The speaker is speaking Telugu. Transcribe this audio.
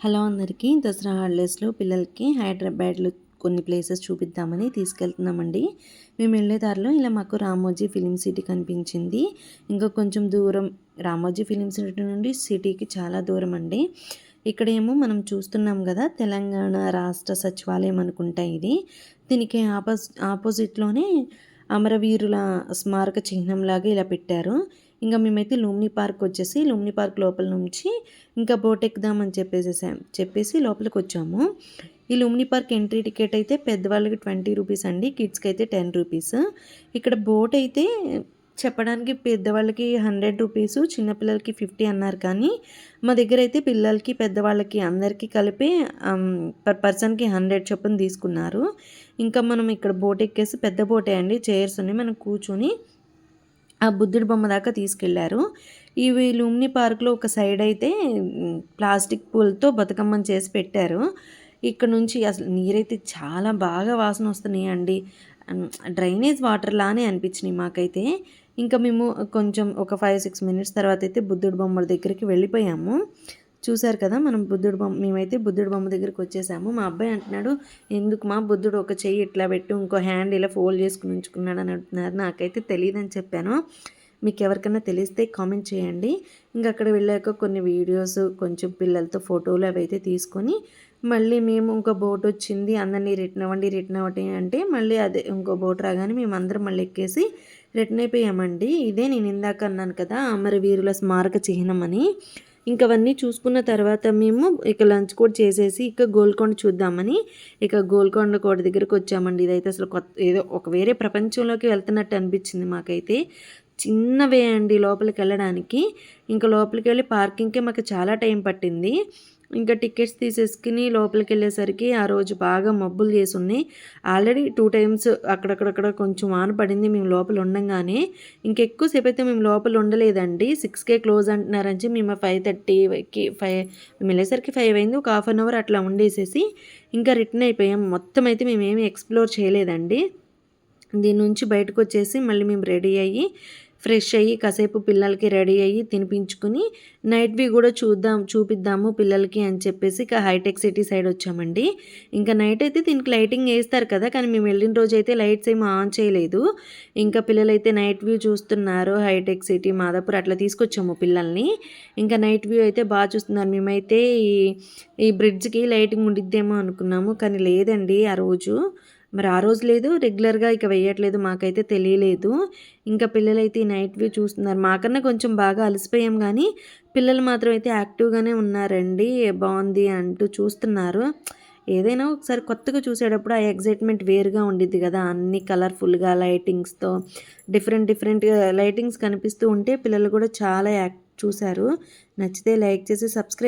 హలో అందరికీ దసరా హాలిడేస్లో పిల్లలకి హైదరాబాద్లో కొన్ని ప్లేసెస్ చూపిద్దామని తీసుకెళ్తున్నామండి. మేము వెళ్ళే దారిలో ఇలా మాకు రామోజీ ఫిలిం సిటీ కనిపించింది. ఇంకా కొంచెం దూరం రామోజీ ఫిలిం సిటీ నుండి సిటీకి చాలా దూరం అండి. ఇక్కడేమో మనం చూస్తున్నాం కదా తెలంగాణ రాష్ట్ర సచివాలయం అనుకుంటా ఇది. దీనికి ఆపోజి ఆపోజిట్లోనే అమరవీరుల స్మారక చిహ్నంలాగా ఇలా పెట్టారు. ఇంకా మేమైతే లుమ్ని పార్క్ వచ్చేసి లుమ్ని పార్క్ లోపల నుంచి ఇంకా బోట్ ఎక్కుదామని చెప్పేసేసాం. చెప్పేసి లోపలికి వచ్చాము. ఈ లుమ్ని పార్క్ ఎంట్రీ టికెట్ అయితే పెద్దవాళ్ళకి ట్వంటీ రూపీస్ అండి కిడ్స్కి అయితే టెన్ రూపీస్. ఇక్కడ బోట్ అయితే చెప్పడానికి పెద్దవాళ్ళకి హండ్రెడ్ రూపీస్ చిన్నపిల్లలకి ఫిఫ్టీ అన్నారు కానీ మా దగ్గర అయితే పిల్లలకి పెద్దవాళ్ళకి అందరికీ కలిపి పర్ పర్సన్కి హండ్రెడ్ చొప్పున తీసుకున్నారు. ఇంకా మనం ఇక్కడ బోట్ ఎక్కేసి పెద్ద బోటే అండి. చైర్స్ ఉన్నాయి. మనం కూర్చొని ఆ బుద్ధుడి బొమ్మ దాకా తీసుకెళ్ళారు. ఇవి లుమ్ని పార్క్లో ఒక సైడ్ అయితే ప్లాస్టిక్ పూలతో బతుకమ్మని చేసి పెట్టారు. ఇక్కడ నుంచి అసలు నీరైతే చాలా బాగా వాసన వస్తున్నాయి అండి డ్రైనేజ్ వాటర్ లానే అనిపించినాయి మాకైతే. ఇంకా మేము కొంచెం ఒక ఫైవ్ సిక్స్ మినిట్స్ తర్వాత అయితే బుద్ధుడి బొమ్మల దగ్గరికి వెళ్ళిపోయాము. చూశారు కదా మనం బుద్ధుడు బొమ్మ మేమైతే బుద్ధుడు బొమ్మ దగ్గరికి వచ్చేసాము. మా అబ్బాయి అంటున్నాడు ఎందుకు మా బుద్ధుడు ఒక చెయ్యి ఇట్లా పెట్టు ఇంకో హ్యాండ్ ఇలా ఫోల్డ్ చేసుకుని ఉంచుకున్నాడు అని అంటున్నారు. నాకైతే తెలియదని చెప్పాను. మీకు ఎవరికైనా తెలిస్తే కామెంట్ చేయండి. ఇంకా అక్కడ వెళ్ళాక కొన్ని వీడియోస్ కొంచెం పిల్లలతో ఫోటోలు అవి అయితే తీసుకొని మళ్ళీ మేము ఇంకో బోట్ వచ్చింది అందరినీ రిటర్న్ అవ్వండి రిటర్న్ అవ్వండి అంటే మళ్ళీ అదే ఇంకో బోట్ రాగానే మేము అందరం మళ్ళీ ఎక్కేసి రిటర్న్ అయిపోయామండి. ఇదే నేను ఇందాక అన్నాను కదా అమరవీరుల స్మారక చిహ్నం అని. ఇంక అవన్నీ చూసుకున్న తర్వాత మేము ఇక లంచ్ కూడా చేసేసి ఇక గోల్కొండ చూద్దామని ఇక గోల్కొండ కోట దగ్గరికి వచ్చామండి. ఇదైతే అసలు కొత్త ఏదో ఒక వేరే ప్రపంచంలోకి వెళ్తున్నట్టు అనిపించింది మాకైతే. చిన్నవే అండి లోపలికి వెళ్ళడానికి ఇంకా లోపలికి వెళ్ళి పార్కింగ్కే మాకు చాలా టైం పట్టింది. ఇంకా టికెట్స్ తీసేసుకుని లోపలికి వెళ్ళేసరికి ఆ రోజు బాగా మబ్బులు చేసి ఉన్నాయి ఆల్రెడీ టూ టైమ్స్ అక్కడక్కడక్కడ కొంచెం వాన పడింది మేము లోపల ఉండగానే ఇంకెక్కువసేపు అయితే మేము లోపల ఉండలేదండి సిక్స్కే క్లోజ్ అంటున్నారని మేము ఫైవ్ థర్టీకి ఫైవ్ మేము వెళ్ళేసరికి ఫైవ్ అయింది. ఒక హాఫ్ అన్ అవర్ అట్లా ఉండేసేసి ఇంకా రిటర్న్ అయిపోయాం. మొత్తం అయితే మేము ఏమి ఎక్స్ప్లోర్ చేయలేదండి. దీని నుంచి బయటకు వచ్చేసి మళ్ళీ మేము రెడీ అయ్యి ఫ్రెష్ అయ్యి కాసేపు పిల్లలకి రెడీ అయ్యి తినిపించుకుని నైట్ వ్యూ కూడా చూద్దాం చూపిద్దాము పిల్లలకి అని చెప్పేసి ఇక హైటెక్ సిటీ సైడ్ వచ్చామండి. ఇంకా నైట్ అయితే దీనికి లైటింగ్ వేస్తారు కదా కానీ మేము వెళ్ళిన రోజు అయితే లైట్స్ ఏమి ఆన్ చేయలేదు. ఇంకా పిల్లలైతే నైట్ వ్యూ చూస్తున్నారు హైటెక్ సిటీ మాదాపూర్ అట్లా తీసుకొచ్చాము పిల్లల్ని. ఇంకా నైట్ వ్యూ అయితే బాగా చూస్తున్నారు. మేమైతే ఈ ఈ బ్రిడ్జ్కి లైటింగ్ ఉండిద్దేమో అనుకున్నాము కానీ లేదండి ఆ రోజు. మరి ఆ రోజు లేదు రెగ్యులర్గా ఇక వేయట్లేదు మాకైతే తెలియలేదు. ఇంకా పిల్లలైతే ఈ నైట్ వ్యూ చూస్తున్నారు. మాకన్నా కొంచెం బాగా అలసిపోయాం కానీ పిల్లలు మాత్రం అయితే యాక్టివ్గానే ఉన్నారండి బాగుంది అంటూ చూస్తున్నారు. ఏదైనా ఒకసారి కొత్తగా చూసేటప్పుడు ఆ ఎగ్జైట్మెంట్ వేరుగా ఉండిద్ది కదా అన్ని కలర్ఫుల్గా లైటింగ్స్తో డిఫరెంట్ డిఫరెంట్ లైటింగ్స్ కనిపిస్తూ ఉంటే పిల్లలు కూడా చాలా యాక్ట్ చూశారు. నచ్చితే లైక్ చేసి సబ్స్క్రైబ్